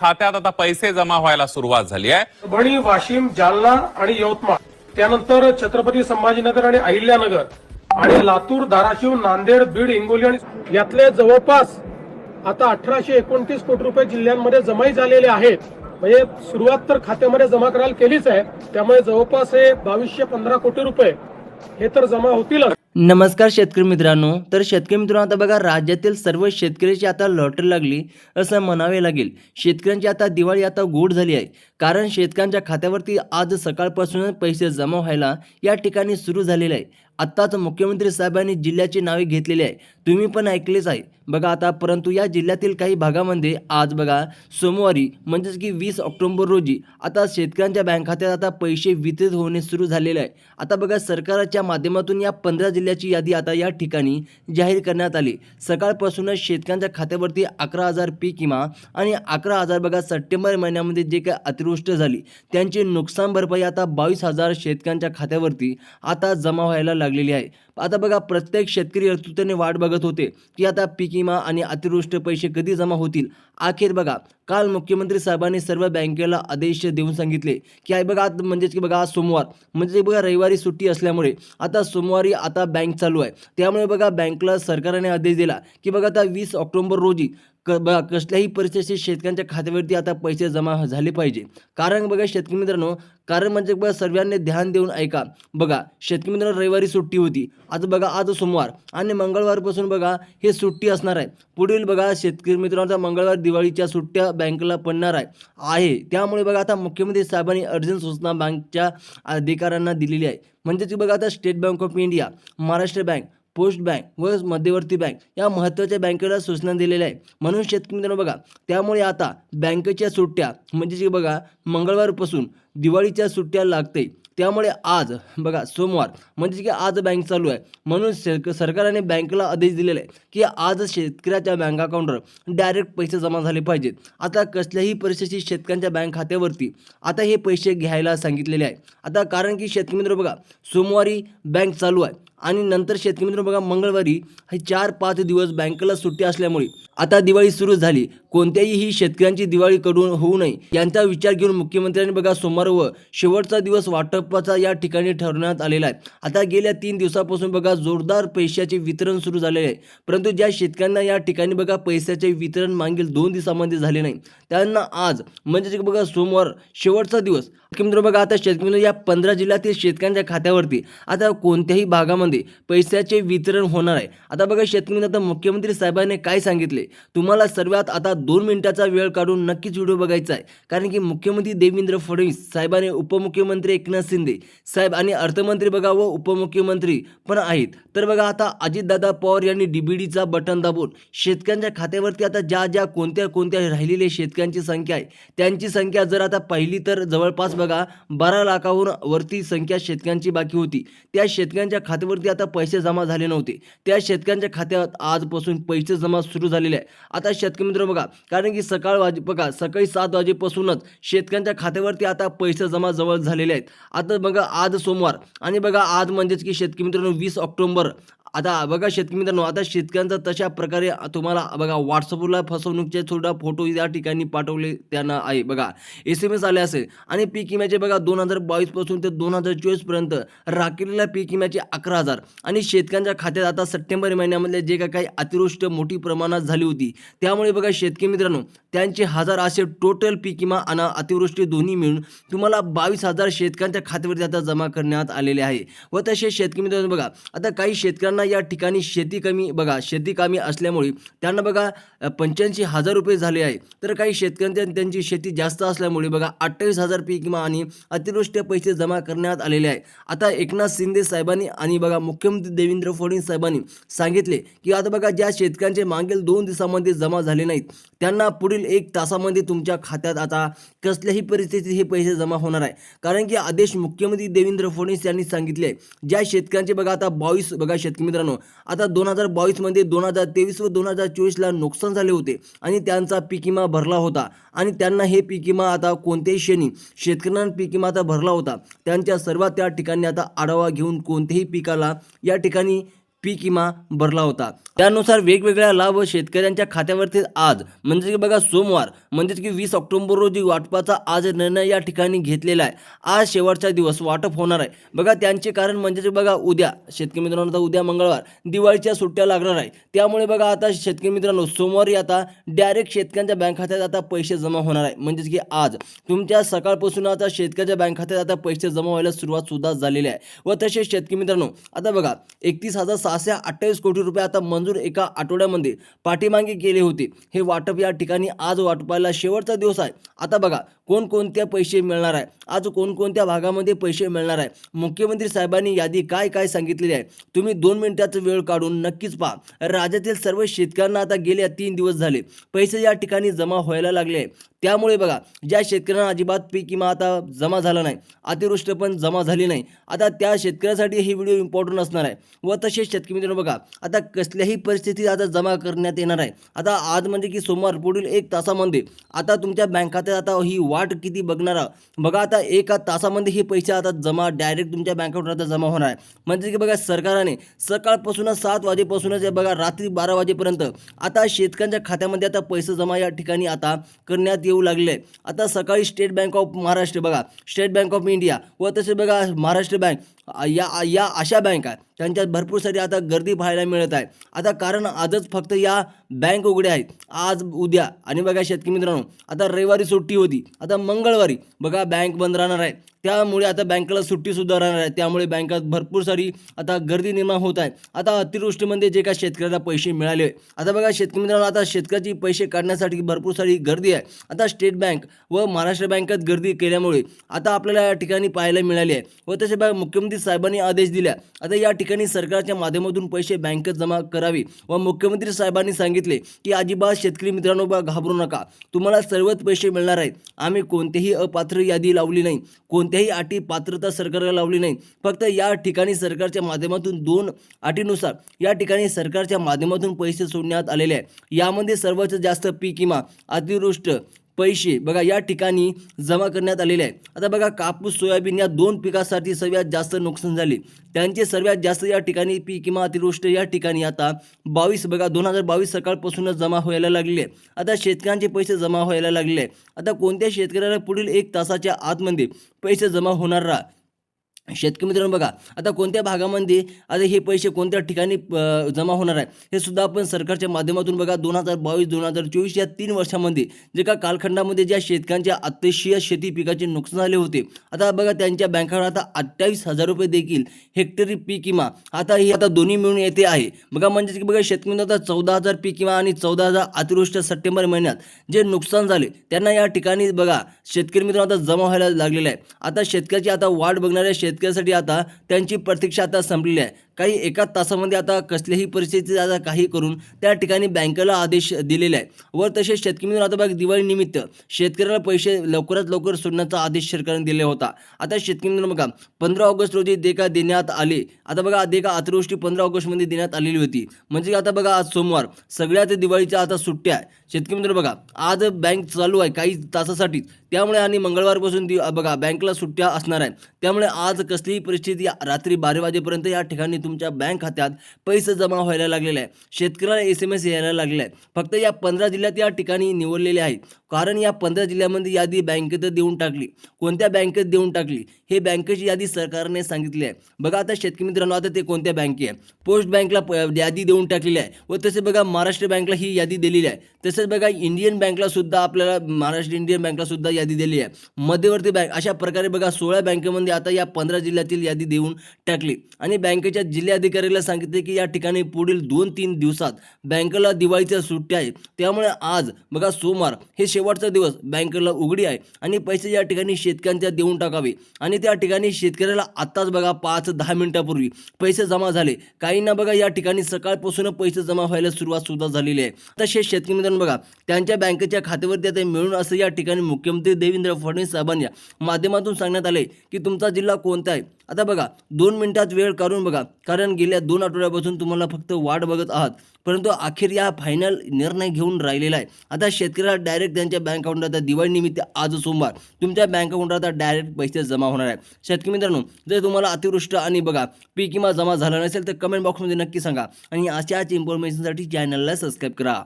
खात्यात आता पैसे जमा व्हायला सुरुवात झाली आहे. परभणी वाशिम जालना आणि यवतमाळ. त्यानंतर छत्रपती संभाजीनगर आणि अहिल्यानगर आणि लातूर धाराशिव नांदेड बीड हिंगोली आणि यातले जवळपास आता अठराशे एकोणतीस कोटी रुपये जिल्ह्यांमध्ये जमाही झालेले आहेत. म्हणजे सुरुवात तर खात्यामध्ये जमा करायला केलीच आहे. त्यामुळे जवळपास हे बावीसशे पंधरा कोटी रुपये हे तर जमा होतीलच. नमस्कार शेतकरी मित्रांनो. तर शेतकरी मित्रांनो आता बघा राज्यातील सर्व शेतकऱ्याची आता लॉटरी लागली असं म्हणावे लागेल. शेतकऱ्यांची आता दिवाळी आता गोड झाली आहे. कारण शेतकऱ्यांच्या खात्यावरती आज सकाळपासूनच पैसे जमा व्हायला या ठिकाणी सुरू झालेले आहे. आत्ताच मुख्यमंत्री साहेबांनी जिल्ह्याची नावे घेतलेली आहे. तुम्ही पण ऐकलेच आहे. बघा आता परंतु या जिल्ह्यातील काही भागामध्ये आज बघा सोमवारी म्हणजेच की वीस ऑक्टोबर रोजी आता शेतकऱ्यांच्या बँक खात्यात आता पैसे वितरित होणे सुरू झालेले आहे. आता बघा सरकारच्या माध्यमातून या पंधरा जिल्ह्याची यादी आता या ठिकाणी जाहीर करण्यात आली. सकाळपासूनच शेतकऱ्यांच्या खात्यावरती अकरा हजार पीक विमा आणि अकरा हजार बघा सप्टेंबर महिन्यामध्ये जे काही अतिवृष्टी झाली त्यांची नुकसान भरपाई आता बावीस हजार शेतकऱ्यांच्या खात्यावरती आता जमा व्हायला लागलेली आहे. आता बघा प्रत्येक शेतकरी अर्थुतेने वाट बघत होते की आता पीक विमा आणि अतिवृष्टी पैसे कधी जमा होतील? अखेर बघा काल मुख्यमंत्री साहेबांनी सर्व बँकेला आदेश देऊन सांगितले की आहे बघा म्हणजेच की बघा आज सोमवार. म्हणजे बघा रविवारी सुट्टी असल्यामुळे. आता सोमवारी आता बँक चालू आहे. त्यामुळे बघा बँकला सरकारने आदेश दिला की बघा आता वीस ऑक्टोबर रोजी क ब कसल्याही परिस्थितीत शेतकऱ्यांच्या खात्यावरती आता पैसे जमा झाले पाहिजे. कारण बघा शेतकरी मित्रांनो कारण म्हणजे बघा सर्वांनी ध्यान देऊन ऐका. बघा शेतकरी मित्रांनो रविवारी सुट्टी होती. आज बघा आज सोमवार आणि मंगळवारपासून बघा हे सुट्टी असणार आहे. पुढील बघा शेतकरी मित्रांचा मंगळवार दिवाळीच्या सुट्ट्या बँकेला पडणार आहे. आहे. त्यामुळे बघा आता मुख्यमंत्री साहेबांनी अर्जंट सूचना बँकच्या अधिकाऱ्यांना दिलेली आहे. म्हणजेच ती बघा आता State Bank of India Maharashtra bank post bank व मध्यवर्ती बँक या महत्त्वाच्या बँकेला सूचना दिलेल्या आहे म्हणून शेतकरी मित्रांनो बघा त्यामुळे आता बँकेच्या सुट्ट्या म्हणजे की बघा मंगळवारपासून दिवाळीच्या सुट्ट्या लागते त्यामुळे आज बघा सोमवार म्हणजे की आज बँक चालू आहे. म्हणून शेत सरकारने बँकेला आदेश दिलेला आहे की आज शेतकऱ्याच्या बँक अकाउंटवर डायरेक्ट पैसे जमा झाले पाहिजेत. आता कसल्याही परिस्थितीत शेतकऱ्यांच्या बँक खात्यावरती आता हे पैसे घ्यायला सांगितलेले आहे. आता कारण की शेतकरी मित्र बघा सोमवारी बँक चालू आहे. आणि नंतर शेतकरी मित्र बघा मंगळवारी हे चार पाच दिवस बँकेला सुट्टी असल्यामुळे आता दिवाळी सुरू झाली. कोणत्याही ही शेतकऱ्यांची दिवाळी कडून होऊ नये यांचा विचार घेऊन मुख्यमंत्र्यांनी बघा सोमवार व शेवटचा दिवस वाटपाचा या ठिकाणी ठरवण्यात आलेला आहे. आता गेल्या तीन दिवसापासून बघा जोरदार पैशाचे वितरण सुरू झालेले आहे. परंतु ज्या शेतकऱ्यांना या ठिकाणी बघा पैशाचे वितरण मागील दोन दिवसामध्ये झाले नाही त्यांना आज म्हणजे बघा सोमवार शेवटचा दिवस मुख्यमंत्री बघा आता शेतकरी या पंधरा जिल्ह्यातील शेतकऱ्यांच्या खात्यावरती आता कोणत्याही भागामध्ये पैशाचे वितरण होणार आहे. आता बघा शेतकरी आता मुख्यमंत्री साहेबांनी काय सांगितले? तुम्हाला सर्वात आता दोन मिनिटाचा वेळ काढून नक्कीच व्हिडिओ बघायचा आहे. कारण की मुख्यमंत्री देवेंद्र फडणवीस साहेबांनी उपमुख्यमंत्री एकनाथ शिंदे साहेब आणि अर्थमंत्री बघा व उपमुख्यमंत्री पण आहेत. तर बघा आता अजितदादा पवार यांनी डीबीडीचा बटन दाबून शेतकऱ्यांच्या खात्यावरती आता ज्या ज्या कोणत्या कोणत्या राहिलेल्या शेतकऱ्यांची संख्या आहे त्यांची संख्या जर आता पाहिली तर जवळपास बघा बारा लाखाहून वरती संख्या शेतकऱ्यांची बाकी होती. त्या शेतकऱ्यांच्या खात्यावरती आता पैसे जमा झाले नव्हते. त्या शेतकऱ्यांच्या खात्यात आजपासून पैसे जमा सुरू झालेले आहे आता शेतकरी मित्र बघा कारण की सकाळ वाजे बघा सकाळी सात वाजेपासूनच शेतकऱ्यांच्या खात्यावरती आता पैसे जमा जवळ झालेले आहेत. आता बघा आज सोमवार. आणि बघा आज म्हणजेच की शेतकरी मित्रांनो वीस ऑक्टोबर. आता बघा शेतकरी मित्रांनो आता शेतकऱ्यांचा तशा प्रकारे तुम्हाला बघा व्हॉट्सअपला फसवणूकचे थोडा फोटो या ठिकाणी पाठवले त्यांना आहे. बघा एस एम एस आले असेल आणि पीक विम्याचे बघा दोन हजार बावीसपासून ते दोन हजार चोवीसपर्यंत राखलेल्या पीक विम्याचे अकरा हजार. आणि शेतकऱ्यांच्या खात्यात आता सप्टेंबर महिन्यामधले जे काय काही अतिवृष्ट मोठी प्रमाणात झाली होती त्यामुळे बघा शेतकरी मित्रांनो त्यांचे हजार असे टोटल पीक विमा आणि अतिवृष्टी दोन्ही मिळून तुम्हाला बावीस हजार शेतकऱ्यांच्या खात्यावरती आता जमा करण्यात आलेले आहे. व तसे शेतकरी मित्रांनो बघा आता काही शेतकऱ्यांना या ठिकाणी शेती कमी बघा शेती कमी असल्यामुळे त्यांना बघा पंच्याऐंशी हजार रुपये झाले आहे. तर काही शेतकऱ्यांच्या त्यांची शेती जास्त असल्यामुळे बघा अठ्ठावीस हजार पीक किंवा आणि अतिवृष्टी पैसे जमा करण्यात आलेले आहे. आता एकनाथ शिंदे साहेबांनी आणि बघा मुख्यमंत्री देवेंद्र फडणवीस साहेबांनी सांगितले की आता बघा ज्या शेतकऱ्यांचे मागील दोन दिवसामध्ये जमा झाले नाहीत त्यांना पुढील एक तासामध्ये तुमच्या खात्यात आता कसल्याही परिस्थितीत हे पैसे जमा होणार आहे. कारण की आदेश मुख्यमंत्री देवेंद्र फडणवीस यांनी सांगितले ज्या शेतकऱ्यांचे बघा आता बावीस बघा शेतकरी मित्रांनो आता दोन हजार बावीसमध्ये दोन हजार तेवीस व दोन हजार चोवीसला नुकसान झाले होते आणि त्यांचा पीक विमा भरला होता. आणि त्यांना हे पीक विमा आता कोणत्याही श्रेणी शेतकऱ्यांना पीक विमा आता भरला होता. त्यांच्या सर्व त्या ठिकाणी आता आढावा घेऊन कोणत्याही पिकाला या ठिकाणी पीक विमा भरला होता. त्यानुसार वेगवेगळ्या लाभ शेतकऱ्यांच्या खात्यावरती आज म्हणजे की बघा सोमवार म्हणजेच की वीस ऑक्टोबर रोजी वाटपाचा आज निर्णय या ठिकाणी घेतलेला आहे. आज शेवटचा दिवस वाटप होणार आहे. बघा त्यांचे कारण म्हणजे बघा उद्या शेतकरी मित्रांनो आता उद्या मंगळवार दिवाळीच्या सुट्ट्या लागणार आहे. त्यामुळे बघा आता शेतकरी मित्रांनो सोमवारी आता डायरेक्ट शेतकऱ्यांच्या बँक खात्यात आता पैसे जमा होणार आहे. म्हणजेच की आज तुमच्या सकाळपासून आता शेतकऱ्याच्या बँक खात्यात आता पैसे जमा व्हायला सुरुवात सुद्धा झालेली आहे. व तसेच शेतकरी मित्रांनो आता बघा एकतीस हजार सहाशे अठ्ठावीस कोटी रुपये आता मंजूर एका आठवड्यामध्ये पाठीमागे केले होते. हे वाटप या ठिकाणी आज वाटपायला शेवटचा दिवस आहे. आता बघा कोणकोणत्या पैसे मिळणार आहे? आज कोणकोणत्या भागामध्ये पैसे मिळणार आहे? मुख्यमंत्री साहेबांनी यादी काय काय सांगितलेली आहे? तुम्ही दोन मिनिटाचा वेळ काढून नक्कीच पहा. राज्यातील सर्व शेतकऱ्यांना आता गेल्या तीन दिवस झाले. पैसे या ठिकाणी जमा व्हायला लागले आहे. त्यामुळे बघा ज्या शेतकऱ्यांना अजिबात पीक किंवा आता जमा झाला नाही अतिवृष्टी पण जमा झाली नाही आता त्या शेतकऱ्यासाठी हे व्हिडिओ इम्पॉर्टंट असणार आहे. व तसेच शेतकरी मित्रांनो बघा आता कसल्याही परिस्थितीत आता जमा करण्यात येणार आहे. आता आज म्हणजे की सोमवार पुढील एक तासामध्ये आता तुमच्या बँक खात्यात आता ही वाट किती बघणार बघा आता एका तासामध्ये हे पैसे आता जमा डायरेक्ट तुमच्या बँक अकाउंटवर आता जमा होणार आहे. म्हणजे की बघा सरकारने सकाळपासूनच सात वाजेपासूनच बघा रात्री बारा वाजेपर्यंत आता शेतकऱ्यांच्या खात्यामध्ये आता पैसे जमा या ठिकाणी आता करण्यात येऊ लागले. आता सकाळी स्टेट बँक ऑफ महाराष्ट्र बघा. स्टेट बँक ऑफ इंडिया व तसे बघा महाराष्ट्र बँक. या या अशा बँक आहेत. त्यांच्यात भरपूर सारी आता गर्दी पाहायला मिळत आहे. आता कारण आजच फक्त या बँक उघड्या आहेत. आज उद्या आणि बघा शेतकरी मित्रांनो आता रविवारी सुट्टी होती. आता मंगळवारी बघा बँक बंद राहणार आहे. त्यामुळे आता बँकेला सुट्टीसुद्धा राहणार आहे. त्यामुळे बँकात भरपूर सारी आता गर्दी निर्माण होत आहे. आता अतिवृष्टीमध्ये जे काय शेतकऱ्याला पैसे मिळाले आता बघा शेतकरी मित्रांनो आता शेतकऱ्याची पैसे काढण्यासाठी भरपूर सारी गर्दी आहे. आता स्टेट बँक व महाराष्ट्र बँकेत गर्दी केल्यामुळे आता आपल्याला या ठिकाणी पाहायला मिळाली आहे. व तसे बघा मुख्यमंत्री साहेबांनी आदेश दिला आता या ठिकाणी सरकारच्या माध्यमातून पैसे बँकेत जमा करावे व मुख्यमंत्री साहेबांनी सांगितले की अजिबात शेतकरी मित्रांनो बा घाबरू नका. तुम्हाला सर्वच पैसे मिळणार आहेत. आम्ही कोणतेही अपात्र यादी लावली नाही. कोणत्याही अटी पात्रता सरकारला लावली नाही. फक्त या ठिकाणी सरकारच्या माध्यमातून दोन अटीनुसार या ठिकाणी सरकारच्या माध्यमातून पैसे सोडण्यात आलेले आहे यामध्ये सर्वात जास्त पीक विमा अतिवृष्ट पैसे बघा या ठिकाणी जमा करण्यात आलेले आहे आता बघा कापूस सोयाबीन या दोन पिकासाठी सर्वात जास्त नुकसान झाले त्यांचे सर्वात जास्त या ठिकाणी पीक किंवा अतिवृष्टी या ठिकाणी आता बावीस बघा दोन हजार बावीस सकाळपासूनच जमा व्हायला लागले आहे. आता शेतकऱ्यांचे पैसे जमा व्हायला लागले आहे. आता कोणत्या शेतकऱ्याला पुढील एक तासाच्या आतमध्ये पैसे जमा होणार राहा शेतकरी मित्रांनो बघा आता कोणत्या भागामध्ये आता हे पैसे कोणत्या ठिकाणी जमा होणार आहे? हे सुद्धा आपण सरकारच्या माध्यमातून बघा दोन हजार बावीस दोन हजार चोवीस या तीन वर्षामध्ये जे का कालखंडामध्ये ज्या शेतकऱ्यांच्या अतिशय शेती पिकाचे नुकसान झाले होते आता बघा त्यांच्या बँकावर आता अठ्ठावीस हजार रुपये देखील हेक्टरी पीक विमा आता हे आता दोन्ही मिळून येते आहे. बघा म्हणजे की बघा शेतकरी आता चौदा हजार पीक विमा आणि चौदा हजार अतिवृष्ट सप्टेंबर महिन्यात जे नुकसान झाले त्यांना या ठिकाणी बघा शेतकरी मित्रांनो आता जमा व्हायला लागलेला आहे. आता शेतकऱ्याची आता वाट बघणाऱ्या शेत शेतकऱ्यासाठी आता त्यांची प्रतीक्षा आता संपलेली आहे. काही एका तासामध्ये आता कसल्याही परिस्थितीत आता काही करून त्या ठिकाणी बँकेला आदेश दिलेला आहे वर तसेच शेतकरी मित्रांनो आता बघा दिवाळीनिमित्त शेतकऱ्याला पैसे लवकरात लवकर सोडण्याचा आदेश सरकारने दिला होता. आता शेतकरी मित्रांनो बघा पंधरा ऑगस्ट रोजी देका देण्यात आले. आता बघा देका अतिवृष्टी पंधरा ऑगस्टमध्ये देण्यात आलेली होती. म्हणजे आता बघा आज सोमवार. सगळ्यात दिवाळीच्या आता सुट्ट्या आहे शेतकरी मित्रांनो बघा आज बँक चालू आहे काही तासासाठी. त्यामुळे आणि मंगळवारपासून दि बघा बँकला सुट्ट्या असणार आहे त्यामुळे आज कसलीही परिस्थिती रात्री बारा वाजेपर्यंत या ठिकाणी तुमच्या बँक खात्यात पैसे जमा व्हायला लागलेले आहे शेतकऱ्याला एस एम एस यायला लागलेला आहे फक्त या पंधरा जिल्ह्यात या ठिकाणी निवडलेले आहेत. कारण या पंधरा जिल्ह्यामध्ये यादी बँकेत देऊन टाकली. कोणत्या बँकेत देऊन टाकली? हे बँकेची यादी सरकारने सांगितली आहे. बघा आता शेतकरी मित्रांनो आता ते कोणत्या बँके आहे पोस्ट बँकला यादी देऊन टाकलेली आहे. व तसे बघा महाराष्ट्र बँकला ही यादी दिलेली आहे. तसेच बघा इंडियन बँकला सुद्धा आपल्याला महाराष्ट्र इंडियन बँकला सुद्धा यादी दिली आहे. मध्यवर्ती बँक अशा प्रकारे बघा सोळा बँकेमध्ये आता या पंधरा जिल्ह्यातील यादी देऊन टाकली. आणि बँकेच्या जिल्हाधिकाऱ्याला सांगितले की या ठिकाणी पुढील दोन तीन दिवसात बँकेला दिवाळीच्या सुट्ट्या आहे त्यामुळे आज बघा सोमवार हे शेवटचा दिवस बँकेला उघडी आहे. आणि पैसे या ठिकाणी शेतकऱ्यांच्या देऊन टाकावे. आणि त्या ठिकाणी शेतकऱ्याला आत्ताच बघा पाच दहा मिनिटापूर्वी पैसे जमा झाले. काहींना बघा या ठिकाणी सकाळपासून पैसे जमा व्हायला सुरुवात सुद्धा झालेली आहे. तसेच शेतकरी मित्रांनो बघा त्यांच्या बँकेच्या खात्यावरती आता मिळून असं या ठिकाणी मुख्यमंत्री देवेंद्र फडणवीस साहेबांच्या माध्यमातून सांगण्यात आले की तुमचा जिल्हा कोणता आहे? आता बघा दोन मिनिटात वेळ काढून बघा कारण गेल्या दोन आठवड्यापासून तुम्हाला फक्त वाट बघत आहात. परंतु अखेर या फायनल निर्णय घेऊन राहिलेला आहे. आता शेतकऱ्याला डायरेक्ट त्यांच्या बँक अकाउंटात दिवाळीनिमित्त आज सोमवार. तुमच्या बँक अकाउंटात आता डायरेक्ट पैसे जमा होणार आहे. शेतकरी मित्रांनो जर तुम्हाला अतिवृष्ट आणि बघा पीक किंवा जमा झाला नसेल तर कमेंट बॉक्समध्ये नक्की सांगा. आणि अशाच इन्फॉर्मेशनसाठी चॅनलला सबस्क्राईब करा.